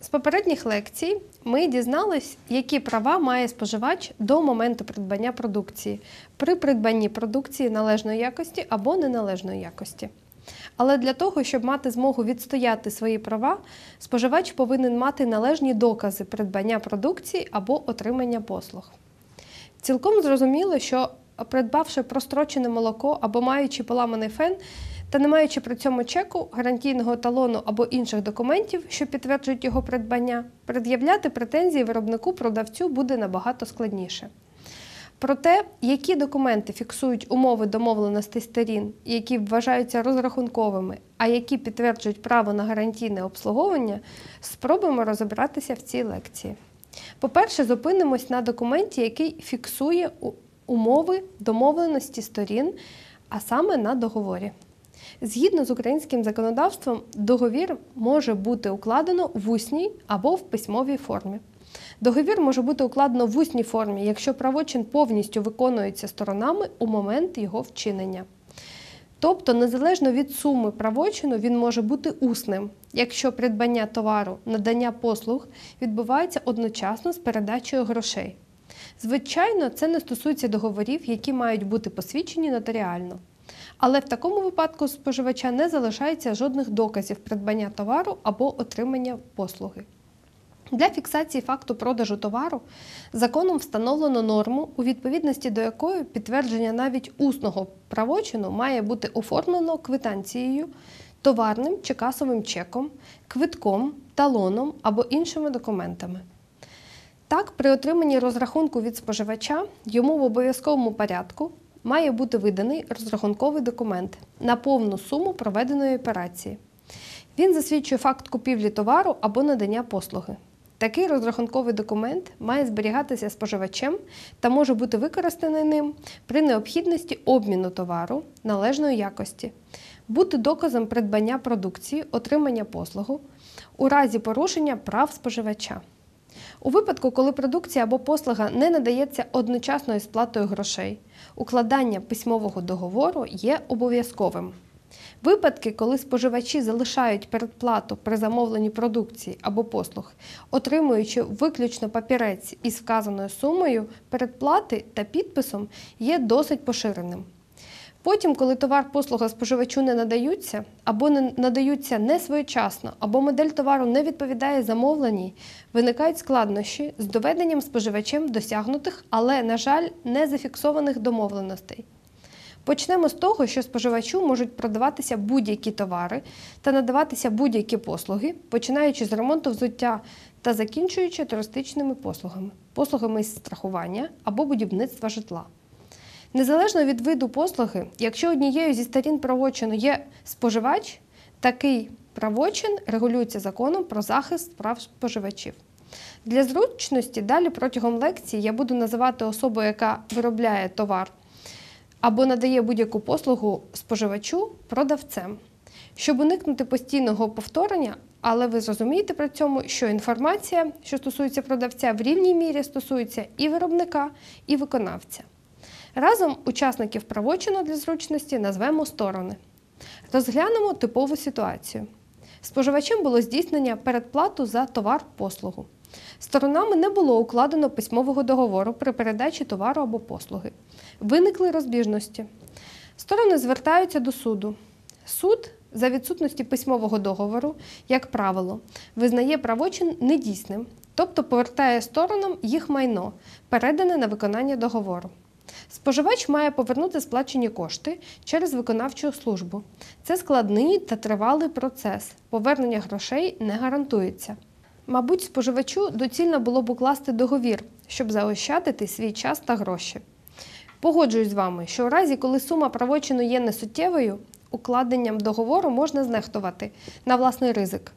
З попередніх лекцій ми дізнались, які права має споживач до моменту придбання продукції при придбанні продукції належної якості або неналежної якості. Але для того, щоб мати змогу відстояти свої права, споживач повинен мати належні докази придбання продукції або отримання послуг. Цілком зрозуміло, що придбавши прострочене молоко або маючи поламаний фен, та не маючи при цьому чеку, гарантійного талону або інших документів, що підтверджують його придбання, пред'являти претензії виробнику продавцю буде набагато складніше. Про те, які документи фіксують умови домовленостей сторін, які вважаються розрахунковими, а які підтверджують право на гарантійне обслуговування, спробуємо розібратися в цій лекції. По-перше, зупинимось на документі, який фіксує умови домовленості сторін, а саме на договорі. Згідно з українським законодавством, договір може бути укладено в усній або в письмовій формі. Договір може бути укладено в усній формі, якщо правочин повністю виконується сторонами у момент його вчинення. Тобто, незалежно від суми правочину, він може бути усним, якщо придбання товару, надання послуг відбувається одночасно з передачею грошей. Звичайно, це не стосується договорів, які мають бути посвідчені нотаріально. Але в такому випадку споживача не залишається жодних доказів придбання товару або отримання послуги. Для фіксації факту продажу товару законом встановлено норму, у відповідності до якої підтвердження навіть усного правочину має бути оформлено квитанцією, товарним чи касовим чеком, квитком, талоном або іншими документами. Так, при отриманні розрахунку від споживача йому в обов'язковому порядку має бути виданий розрахунковий документ на повну суму проведеної операції. Він засвідчує факт купівлі товару або надання послуги. Такий розрахунковий документ має зберігатися споживачем та може бути використаний ним при необхідності обміну товару належної якості, бути доказом придбання продукції, отримання послугу у разі порушення прав споживача. У випадку, коли продукція або послуга не надається одночасною сплатою грошей, укладання письмового договору є обов'язковим. Випадки, коли споживачі залишають передплату при замовленні продукції або послуг, отримуючи виключно папірець із вказаною сумою передплати та підписом, є досить поширеним. Потім, коли товар послуга споживачу не надаються, або не надаються не своєчасно, або модель товару не відповідає замовленій, виникають складнощі з доведенням споживачем досягнутих, але, на жаль, не зафіксованих домовленостей. Почнемо з того, що споживачу можуть продаватися будь-які товари та надаватися будь-які послуги, починаючи з ремонту взуття та закінчуючи туристичними послугами, послугами з страхування або будівництва житла. Незалежно від виду послуги, якщо однією зі сторін правочину є споживач, такий правочин регулюється законом про захист прав споживачів. Для зручності далі протягом лекції я буду називати особу, яка виробляє товар або надає будь-яку послугу споживачу продавцем. Щоб уникнути постійного повторення, але ви зрозумієте при цьому, що інформація, що стосується продавця, в рівній мірі стосується і виробника, і виконавця. Разом учасників правочину для зручності назвемо сторони. Розглянемо типову ситуацію. Споживачем було здійснення передплату за товар-послугу. Сторонами не було укладено письмового договору при передачі товару або послуги. Виникли розбіжності. Сторони звертаються до суду. Суд за відсутності письмового договору, як правило, визнає правочин недійсним, тобто повертає сторонам їх майно, передане на виконання договору. Споживач має повернути сплачені кошти через виконавчу службу. Це складний та тривалий процес. Повернення грошей не гарантується. Мабуть, споживачу доцільно було б укласти договір, щоб заощадити свій час та гроші. Погоджуюсь з вами, що у разі, коли сума правочину є несуттєвою, укладенням договору можна знехтувати на власний ризик.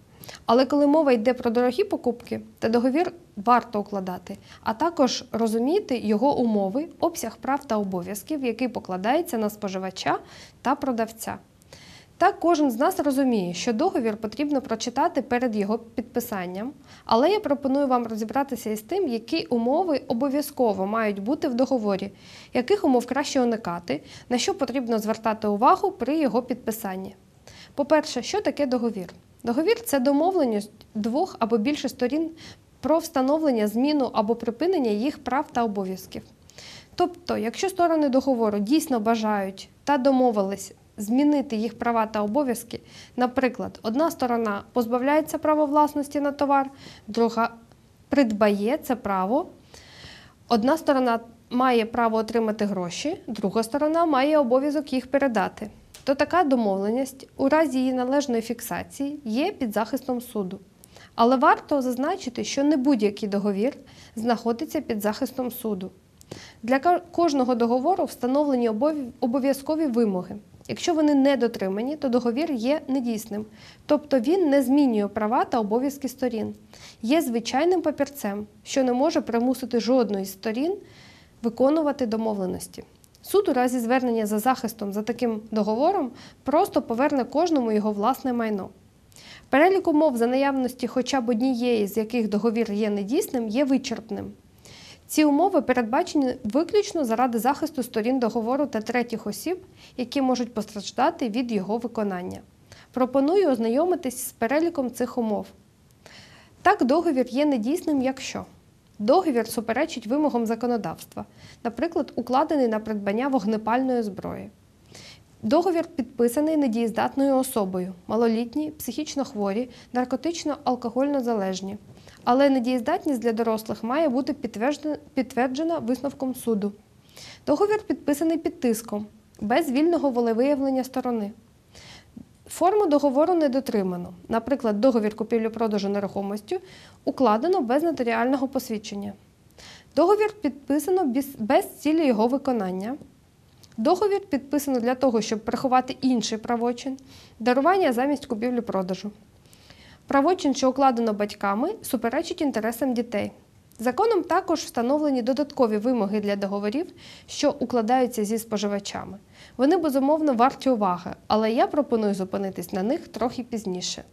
Але коли мова йде про дорогі покупки, то договір варто укладати, а також розуміти його умови, обсяг прав та обов'язків, який покладається на споживача та продавця. Так, кожен з нас розуміє, що договір потрібно прочитати перед його підписанням, але я пропоную вам розібратися із тим, які умови обов'язково мають бути в договорі, яких умов краще уникати, на що потрібно звертати увагу при його підписанні. По-перше, що таке договір? Договір це домовленість двох або більше сторін про встановлення, зміну або припинення їх прав та обов'язків. Тобто, якщо сторони договору дійсно бажають та домовились змінити їх права та обов'язки, наприклад, одна сторона позбавляється права власності на товар, друга придбає це право, одна сторона має право отримати гроші, друга сторона має обов'язок їх передати, то така домовленість у разі її належної фіксації є під захистом суду. Але варто зазначити, що не будь-який договір знаходиться під захистом суду. Для кожного договору встановлені обов'язкові вимоги. Якщо вони не дотримані, то договір є недійсним, тобто він не змінює права та обов'язки сторін. Є звичайним папірцем, що не може примусити жодної з сторін виконувати домовленості. Суд у разі звернення за захистом за таким договором просто поверне кожному його власне майно. Перелік умов за наявності хоча б однієї, з яких договір є недійсним, є вичерпним. Ці умови передбачені виключно заради захисту сторін договору та третіх осіб, які можуть постраждати від його виконання. Пропоную ознайомитись з переліком цих умов. Так, договір є недійсним, якщо договір суперечить вимогам законодавства, наприклад, укладений на придбання вогнепальної зброї. Договір підписаний недієздатною особою, малолітні, психічно хворі, наркотично-алкогольно залежні. Але недієздатність для дорослих має бути підтверджена, висновком суду. Договір підписаний під тиском, без вільного волевиявлення сторони. Форму договору не дотримано. Наприклад, договір купівлі-продажу нерухомості укладено без нотаріального посвідчення. Договір підписано без- цілі його виконання. Договір підписано для того, щоб приховати інший правочин, дарування замість купівлі-продажу. Правочин, що укладено батьками, суперечить інтересам дітей. Законом також встановлені додаткові вимоги для договорів, що укладаються зі споживачами. Вони безумовно варті уваги, але я пропоную зупинитись на них трохи пізніше.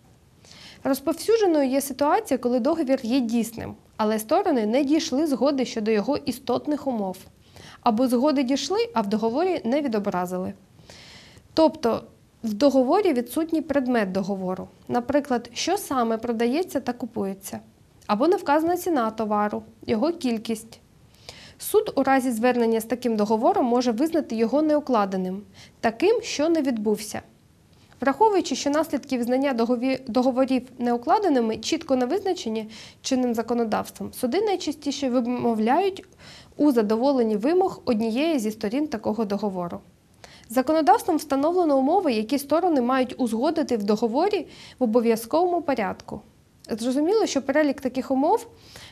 Розповсюдженою є ситуація, коли договір є дійсним, але сторони не дійшли згоди щодо його істотних умов. Або згоди дійшли, а в договорі не відобразили. Тобто в договорі відсутній предмет договору, наприклад, що саме продається та купується, або не вказана ціна товару, його кількість. Суд у разі звернення з таким договором може визнати його неукладеним, таким, що не відбувся. Враховуючи, що наслідки визнання договорів неукладеними чітко не визначені чинним законодавством, суди найчастіше вимовляють у задоволенні вимог однієї зі сторін такого договору. Законодавством встановлено умови, які сторони мають узгодити в договорі в обов'язковому порядку. Зрозуміло, що перелік таких умов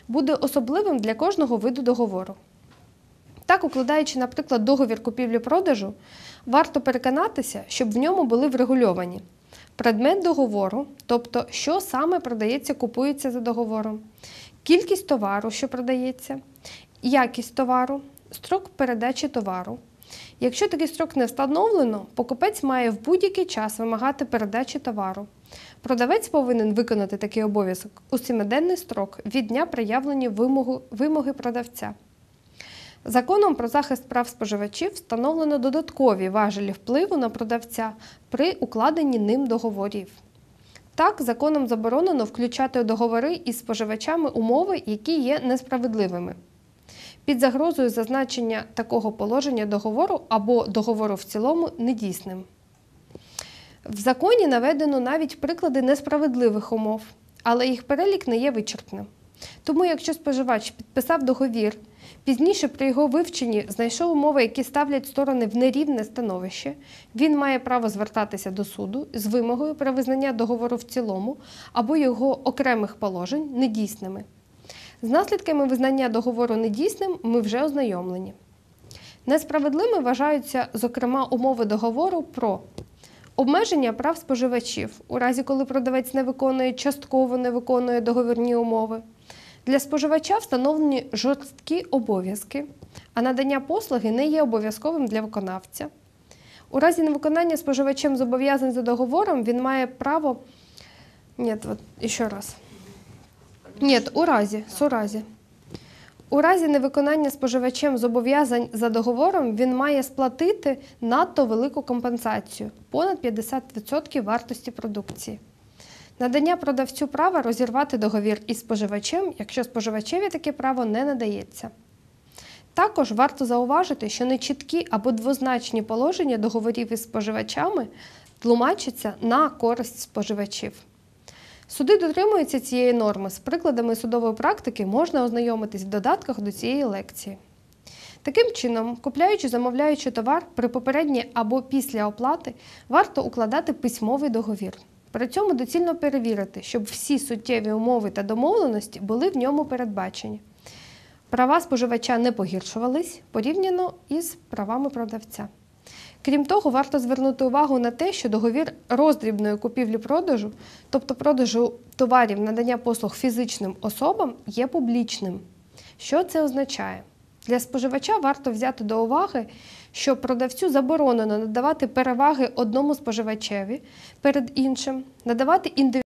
буде особливим для кожного виду договору. Так, укладаючи, наприклад, договір купівлі-продажу, варто переконатися, щоб в ньому були врегульовані предмет договору, тобто що саме продається, купується за договором, кількість товару, що продається, якість товару, строк передачі товару. Якщо такий строк не встановлено, покупець має в будь-який час вимагати передачі товару. Продавець повинен виконати такий обов'язок у сімиденний строк від дня проявлення вимогу, вимоги продавця. Законом про захист прав споживачів встановлено додаткові важелі впливу на продавця при укладенні ним договорів. Так, законом заборонено включати у договори із споживачами умови, які є несправедливими. Під загрозою зазначення такого положення договору або договору в цілому недійсним. В законі наведено навіть приклади несправедливих умов, але їх перелік не є вичерпним. Тому, якщо споживач підписав договір, пізніше при його вивченні знайшов умови, які ставлять сторони в нерівне становище, він має право звертатися до суду з вимогою про визнання договору в цілому або його окремих положень недійсними. З наслідками визнання договору недійсним ми вже ознайомлені. Несправедливими вважаються, зокрема, умови договору про обмеження прав споживачів у разі, коли продавець не виконує частково не виконує договірні умови. Для споживача встановлені жорсткі обов'язки, а надання послуги не є обов'язковим для виконавця. У разі невиконання споживачем зобов'язань за договором він має право. Ні, от ще раз. Ні, у разі, с у разі. У разі невиконання споживачем зобов'язань за договором він має сплатити надто велику компенсацію понад 50% вартості продукції. Надання продавцю права розірвати договір із споживачем, якщо споживачеві таке право не надається. Також варто зауважити, що нечіткі або двозначні положення договорів із споживачами тлумачаться на користь споживачів. Суди дотримуються цієї норми. З прикладами судової практики можна ознайомитись в додатках до цієї лекції. Таким чином, купляючи, замовляючи товар при попередній або після оплати, варто укладати письмовий договір. При цьому доцільно перевірити, щоб всі суттєві умови та домовленості були в ньому передбачені. Права споживача не погіршувались порівняно із правами продавця. Крім того, варто звернути увагу на те, що договір роздрібної купівлі-продажу, тобто продажу товарів надання послуг фізичним особам, є публічним. Що це означає? Для споживача варто взяти до уваги, що продавцю заборонено надавати переваги одному споживачеві перед іншим, надавати індивідуальні